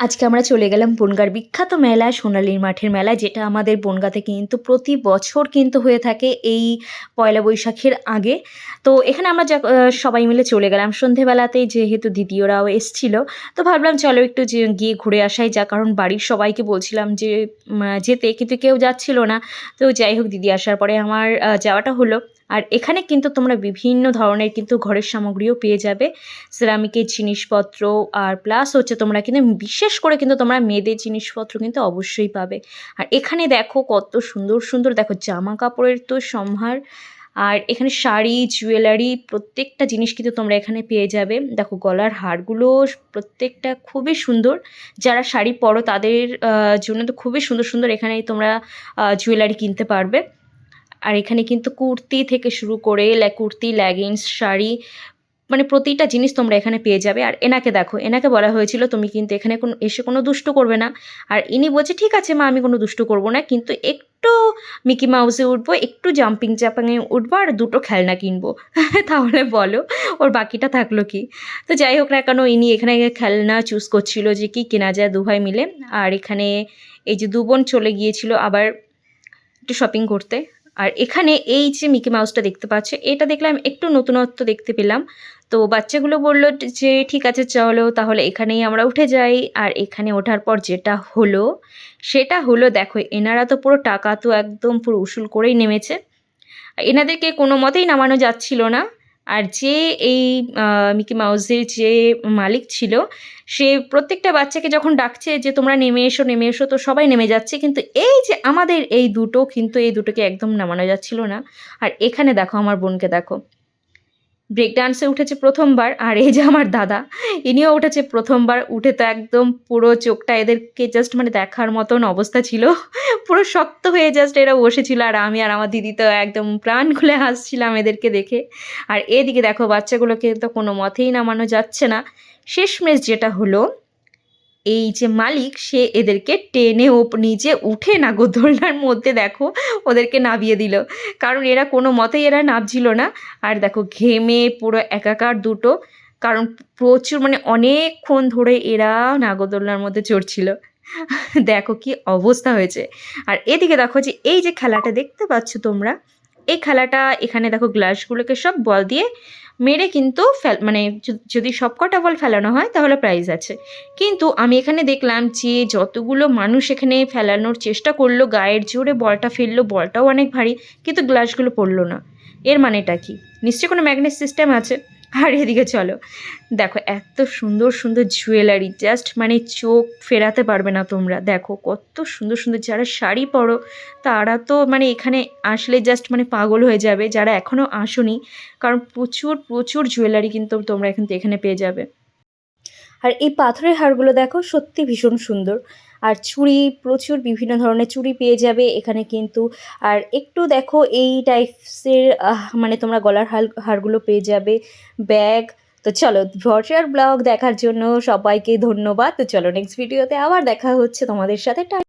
আজকে আমরা চলে গেলাম বনগাঁর বিখ্যাত মেলা, সোনালীর মাঠের মেলা, যেটা আমাদের বনগাঁতে কিন্তু প্রতি বছর কিন্তু হয়ে থাকে এই পয়লা বৈশাখের আগে। তো এখানে আমরা সবাই মিলে চলে গেলাম। সন্ধেবেলাতে যেহেতু দিদিওরাও এসছিল, তো ভাবলাম চলো একটু যে, গিয়ে ঘুরে আসাই যা কারণ বাড়ির সবাইকে বলছিলাম যে যেতে, কিন্তু কেউ যাচ্ছিল না। তো যাই হোক, দিদি আসার পরে আমার যাওয়াটা হলো। আর এখানে কিন্তু তোমরা বিভিন্ন ধরনের কিন্তু ঘরের সামগ্রীও পেয়ে যাবে। সিরামিকের জিনিসপত্র আর প্লাস হচ্ছে তোমরা কিন্তু, বিশেষ করে কিন্তু তোমরা মেয়েদের জিনিসপত্র কিন্তু অবশ্যই পাবে। আর এখানে দেখো কত সুন্দর সুন্দর, দেখো জামা কাপড়ের তো সম্ভার। আর এখানে শাড়ি জুয়েলারি প্রত্যেকটা জিনিস কিন্তু তোমরা এখানে পেয়ে যাবে। দেখো গলার হারগুলো প্রত্যেকটা খুবই সুন্দর। যারা শাড়ি পরো তাদের জন্য তো খুবই সুন্দর সুন্দর এখানে তোমরা জুয়েলারি কিনতে পারবে। আর এখানে কিন্তু কুর্তি থেকে শুরু করে কুর্তি লেগিংস শাড়ি মানে প্রতিটা জিনিস তোমরা এখানে পেয়ে যাবে। আর এনাকে দেখো, এনাকে বলা হয়েছিল, তুমি কিন্তু এখানে কোনো, এসে কোনো দুষ্টু করবে না। আর ইনি বলছে, ঠিক আছে মা, আমি কোনো দুষ্টু করব না, কিন্তু একটু মিকি মাউসে উঠবো, একটু জাম্পিং জাম্পিংয়ে উঠবো আর দুটো খেলনা কিনবো। তাহলে বলো, ওর বাকিটা থাকল কি? তো যাই হোক না কেন, ইনি এখানে খেলনা চুজ করছিল যে কি কেনা যায় দুভাই মিলে। আর এখানে এই যে দু বোন চলে গিয়েছিল আবার একটু শপিং করতে। আর এখানে এই যে মিকি মাউসটা দেখতে পাচ্ছে, এটা দেখলাম একটু নতুনত্ব দেখতে পেলাম। তো বাচ্চাগুলো বলল যে, ঠিক আছে, চলো, তাহলে এখানেই আমরা উঠে যাই। আর এখানে ওঠার পর যেটা হলো, সেটা হলো, দেখো, এনারা তো পুরো টাকা তো একদম পুরো উসুল করেই নেমেছে। এনাদেরকে কোনো মতেই নামানো যাচ্ছিল না। আর যে এই মিকি মাউসের যে মালিক ছিল, সে প্রত্যেকটা বাচ্চাকে যখন ডাকছে যে তোমরা নেমে এসো নেমে এসো, তো সবাই নেমে যাচ্ছে। কিন্তু এই যে আমাদের এই দুটো, কিন্তু এই দুটোকে একদম নামানো যাচ্ছিল না। আর এখানে দেখো, আমার বোনকে দেখো। ব্রেক ডান্সে উঠেছে প্রথমবার, আর এই যে আমার দাদা, ইনিও উঠেছে প্রথমবার, উঠে তো একদম পুরো চোখটা এদেরকে জাস্ট মানে দেখার মতন অবস্থা ছিল। পুরো শক্ত হয়ে জাস্ট এরা বসেছিল, আর আমি আর আমার দিদি তো একদম প্রাণ খুলে হাসছিলাম এদেরকে দেখে। আর এদিকে দেখো, বাচ্চাগুলোকে তো কোনো মতেই নামানো যাচ্ছে না। শেষমেশ যেটা হলো এই যে মালিক, সে এদেরকে টেনে ওপ নিচে উঠে না নাগরদোলনার মধ্যে দেখো, ওদেরকে নামিয়ে দিল। কারণ এরা কোনো মতেই এরা নামছিল না। আর দেখো, ঘেমে পুরো একাকার দুটো। কারণ প্রচুর মানে অনেকক্ষণ ধরে এরা নাগরদোলনার মধ্যে চড়ছিল। দেখো কি অবস্থা হয়েছে। আর এদিকে দেখো যে, এই যে খেলাটা দেখতে পাচ্ছ তোমরা, এই খেলাটা এখানে দেখো গ্লাসগুলোকে সব বল দিয়ে মেরে কিন্তু মানে যদি সবকটা বল ফেলানো হয় তাহলে প্রাইজ আছে। কিন্তু আমি এখানে দেখলাম যে যতগুলো মানুষ এখানে ফেলানোর চেষ্টা করল, গায়ের জোরে বলটা ফেলল, বলটাও অনেক ভারী, কিন্তু গ্লাসগুলো পড়ল না। এর মানেটা কি? নিশ্চয়ই কোনো ম্যাগনেট সিস্টেম আছে? আর এদিকে চলো। দেখো, এত সুন্দর সুন্দর জুয়েলারি জাস্ট মানে চোখ ফেরাতে পারবে না তোমরা। দেখো, কত সুন্দর সুন্দর যারা শাড়ি পরো, তারা তো মানে এখানে আসলে জাস্ট মানে পাগল হয়ে যাবে। যারা এখনও আসোনি, কারণ প্রচুর প্রচুর জুয়েলারি কিন্তু তোমরা কিন্তু এখানে পেয়ে যাবে। আর এই পাথরের হারগুলো দেখো সত্যি ভীষণ সুন্দর। আর চুড়ি, প্রচুর বিভিন্ন ধরনের চুড়ি পেয়ে যাবে এখানে কিন্তু। আর একটু দেখো এই টাইপসের মানে তোমরা গলার হার হারগুলো পেয়ে যাবে। ব্যাগ। তো চলো ভরসার ব্লগ দেখার জন্য সবাইকে ধন্যবাদ। তো চলো নেক্সট ভিডিওতে আবার দেখা হচ্ছে তোমাদের সাথে।